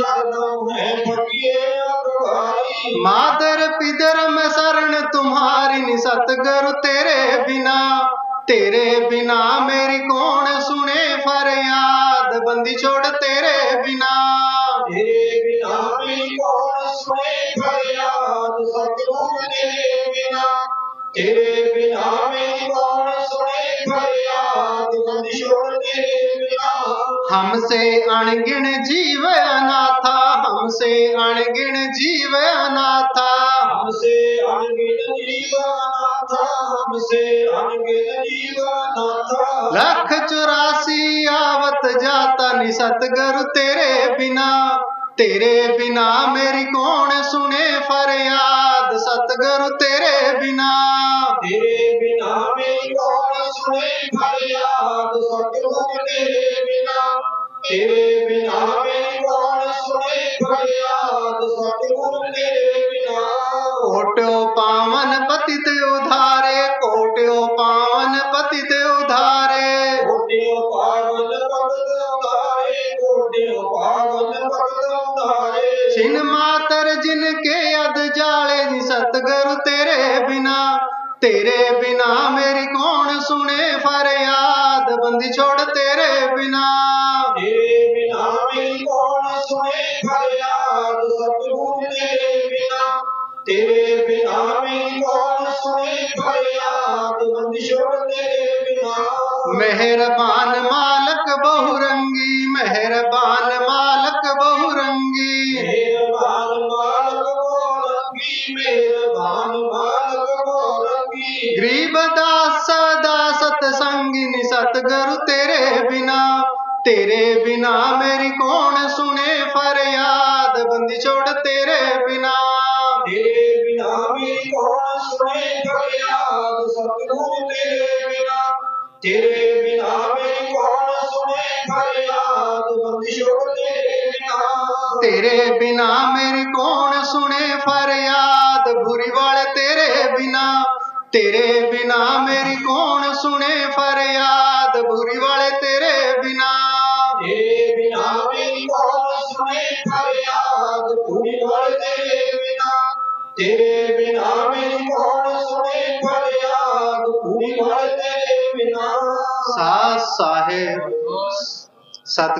ਅਗਵਾਈ ਹਰਦਮ ਹੈ ਫਕੀਏ ਅਗਵਾਈ ਮਾਦਰ ਪਿਦਰ ਮੈਂ ਸਰਣ ਤੁਮਾਰੀ ਨੀ ਸਤਗੁਰ ਤੇਰੇ ਬਿਨਾ। ਤੇਰੇ ਬਿਨਾ ਮੇਰੀ ਤੇਰੇ ਬਿਨਾ ਮੇਰੀ ਕੌਣ ਸੁਣੇ ਫਰਿਆਦ? ਸਤਗੁਰ ਤੇਰੇ ਬਿਨਾ। ਤੇਰੇ ਬਿਨਾ ਮੇਰੀ ਕੌਣ ਸੁਣੇ ਫਰਿਆਦ? ਸਤਗੁਰ ਤੇਰੇ ਬਿਨਾ। ਤੇਰੇ ਗਰੀਬ ਦਾ ਸਦਾ ਸਤ ਸੰਗਿਨੀ ਸਤ ਗੁਰੂ ਤੇਰੇ ਬਿਨਾ। ਤੇਰੇ ਬਿਨਾ ਮੇਰੀ ਕੌਣ ਸੁਣੇ? ਫਰਿਆਦ ਬੰਦੀ ਛੋੜ ਤੇਰੇ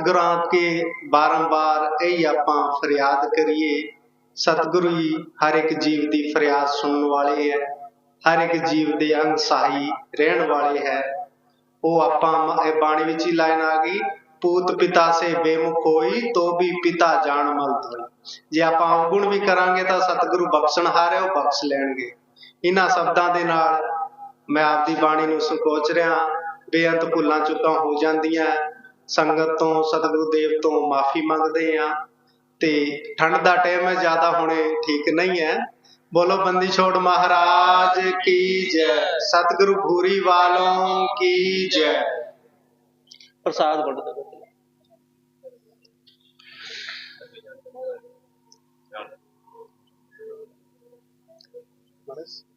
ਸਤਿਗੁਰਾਂ ਕੇ ਬਾਰੰਬਾਰ ਇਹੀ ਆਪਾਂ ਫਰਿਆਦ ਕਰੀਏ, ਸਤਿਗੁਰੂ ਜੀ ਹਰ ਇੱਕ ਜੀਵ ਦੀ ਫਰਿਆਦ ਸੁਣਨ ਵਾਲੇ ਹੈ, ਹਰ ਇੱਕ ਜੀਵ ਦੇ ਅੰਗ ਰਹਿਣ ਵਾਲੇ ਹੈ। ਉਹ ਆਪਾਂ ਇਹ ਬਾਣੀ ਵਿੱਚ ਹੀ ਲਾਈਨ ਆ ਗਈ, ਪੂਤ ਪਿਤਾ ਸੇ ਬੇਮੁਖ ਹੋਈ, ਤੋ ਵੀ ਪਿਤਾ ਜਾਣ ਮਲ ਧੋਈ ਜੇ ਆਪਾਂ ਅਵਗੁਣ ਵੀ ਕਰਾਂਗੇ ਤਾਂ ਸਤਿਗੁਰੂ ਬਖਸ਼ਣਹਾਰ ਹੈ, ਉਹ ਬਖਸ਼ ਲੈਣਗੇ। ਇਹਨਾਂ ਸ਼ਬਦਾਂ ਦੇ ਨਾਲ ਮੈਂ ਆਪਦੀ ਬਾਣੀ ਨੂੰ ਸੰਕੋਚ ਰਿਹਾ, ਬੇਅੰਤ ਭੁੱਲਾਂ ਚੁੱਕਾਂ ਹੋ ਜਾਂਦੀਆਂ ਸੰਗਤ ਤੋਂ ਸਤਿਗੁਰੂ ਦੇਵ ਤੋਂ ਮਾਫੀ ਮੰਗਦੇ ਆ। ਤੇ ਠੰਡ ਦਾ ਟਾਈਮ ਹੈ ਜ਼ਿਆਦਾ ਹੁਣੇ ਠੀਕ ਨਹੀਂ ਹੈ। ਬੋਲੋ ਬੰਦੀ ਛੋੜ ਮਹਾਰਾਜ ਕੀ ਜੈ। ਸਤਿਗੁਰੂ ਭੂਰੀ ਵਾਲੋਂ ਕੀ ਜੈ। ਪ੍ਰਸਾਦ ਵੰਡਦੇ ਬਸ